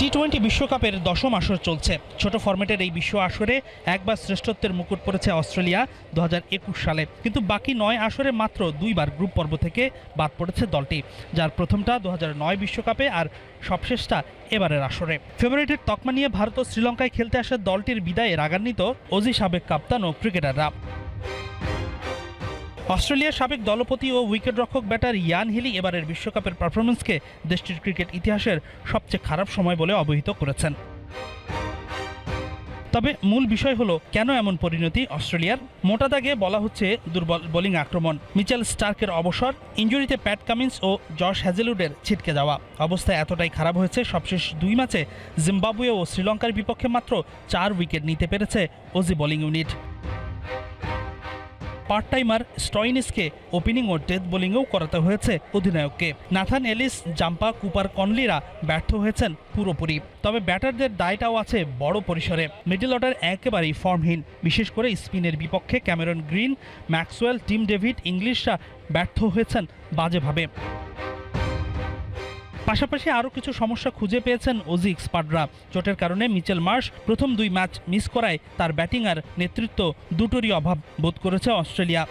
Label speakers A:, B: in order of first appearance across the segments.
A: T twenty বিশ্বকাপের দশম আসর চলছে। ছোট ফরম্যাটের এই বিশ্ব আসরে একবার শ্রেষ্ঠত্বের মুকুট পড়েছে অস্ট্রেলিয়া দু হাজার একুশ সালে। কিন্তু বাকি নয় আসরে মাত্র দুইবার গ্রুপ পর্ব থেকে বাদ পড়েছে দলটি, যার প্রথমটা দু বিশ্বকাপে আর সবশেষটা এবারের আসরে। ফেভারিটের তকমা নিয়ে ভারত ও শ্রীলঙ্কায় খেলতে আসা দলটির বিদায়ে রাগান্বিত অজি সাবেক কাপ্তান ও ক্রিকেটাররা। অস্ট্রেলিয়ার সাবেক দলপতি ও উইকেটরক্ষক ব্যাটার ইয়ান হিলি এবারের বিশ্বকাপের পারফরমেন্সকে দেশটির ক্রিকেট ইতিহাসের সবচেয়ে খারাপ সময় বলে অবহিত করেছেন। তবে মূল বিষয় হলো, কেন এমন পরিণতি অস্ট্রেলিয়ার? মোটা দাগে বলা হচ্ছে দুর্বল বোলিং আক্রমণ। মিচেল স্টার্কের অবসর, ইঞ্জুরিতে প্যাট কামিন্স ও জশ হ্যাজেলউডের ছিটকে যাওয়া। অবস্থা এতটাই খারাপ হয়েছে, সবশেষ দুই ম্যাচে জিম্বাবুয়ে ও শ্রীলঙ্কার বিপক্ষে মাত্র চার উইকেট নিতে পেরেছে Aussie bowling unit. Part timer স্টয়নিসকে opening ও ডেথ বোলিংয়েও করাতে হয়েছে অধিনায়ককে। নাথান এলিস, জাম্পা, কুপার কনলিরা ব্যর্থ হয়েছেন পুরোপুরি। তবে ব্যাটারদের দায়টাও আছে বড় পরিসরে। মিডিল অর্ডার একেবারেই ফর্মহীন। বিশেষ করে স্পিনের বিপক্ষে Cameron Green, Maxwell, Tim David, ইংলিশরা ব্যর্থ হয়েছেন বাজেভাবে। পাশাপাশি আরও কিছু সমস্যা খুঁজে পেয়েছেন ওজি এক্সপার্টরা চোটের কারণে মিচেল মার্শ প্রথম দুই ম্যাচ মিস করায় তার ব্যাটিং আর নেতৃত্ব দুটোরই অভাব বোধ করেছে অস্ট্রেলিয়া।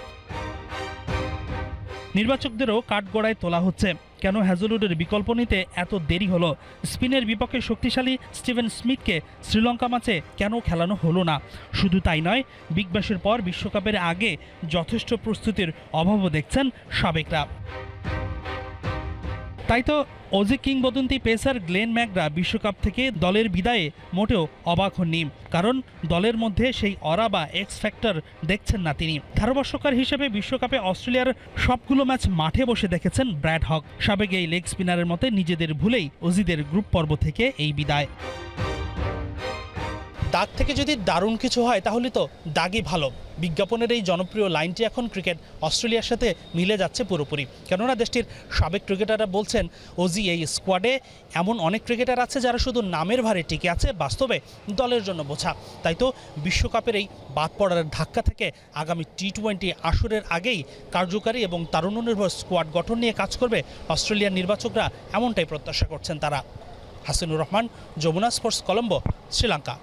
A: নির্বাচকদেরও কাঠগড়ায় তোলা হচ্ছে। কেন হ্যাজলউডের বিকল্প নিতে এত দেরি হলো? স্পিনের বিপক্ষে শক্তিশালী স্টিভেন স্মিথকে শ্রীলঙ্কা ম্যাচে কেন খেলানো হলো না? শুধু তাই নয়, বিগ ব্যাশের পর বিশ্বকাপের আগে যথেষ্ট প্রস্তুতির অভাবও দেখছেন সাবেকরা। তাই তো অজি কিংবদন্তি পেসার গ্লেন ম্যাকরা বিশ্বকাপ থেকে দলের বিদায়ে মোটেও অবাক হননি, কারণ দলের মধ্যে সেই অরা বা এক্স ফ্যাক্টর দেখছেন না তিনি। ধারাভাষ্যকার হিসেবে বিশ্বকাপে অস্ট্রেলিয়ার সবগুলো ম্যাচ মাঠে বসে দেখেছেন ব্র্যাড হক। সাবেক এই লেগ স্পিনারের মতে নিজেদের ভুলেই অজিদের গ্রুপ পর্ব থেকে এই বিদায়। দাগ থেকে যদি দারুণ কিছু হয়, তাহলে তো দাগই ভালো। বিজ্ঞাপনের এই জনপ্রিয় লাইনটি এখন ক্রিকেট অস্ট্রেলিয়ার সাথে মিলে যাচ্ছে পুরোপুরি। কেননা দেশটির সাবেক ক্রিকেটাররা বলছেন, ওজি, এই স্কোয়াডে এমন অনেক ক্রিকেটার আছে যারা শুধু নামের ভারে টিকে আছে, বাস্তবে দলের জন্য বোঝা। তাই তো বিশ্বকাপের এই বাদ পড়ার ধাক্কা থেকে আগামী টি টোয়েন্টি আসরের আগেই কার্যকারী এবং তারুণ্যনির্ভর স্কোয়াড গঠন নিয়ে কাজ করবে অস্ট্রেলিয়ার নির্বাচকরা, এমনটাই প্রত্যাশা করছেন তারা। হাসিনুর রহমান, যমুনা স্পোর্টস কলম্বো, শ্রীলঙ্কা।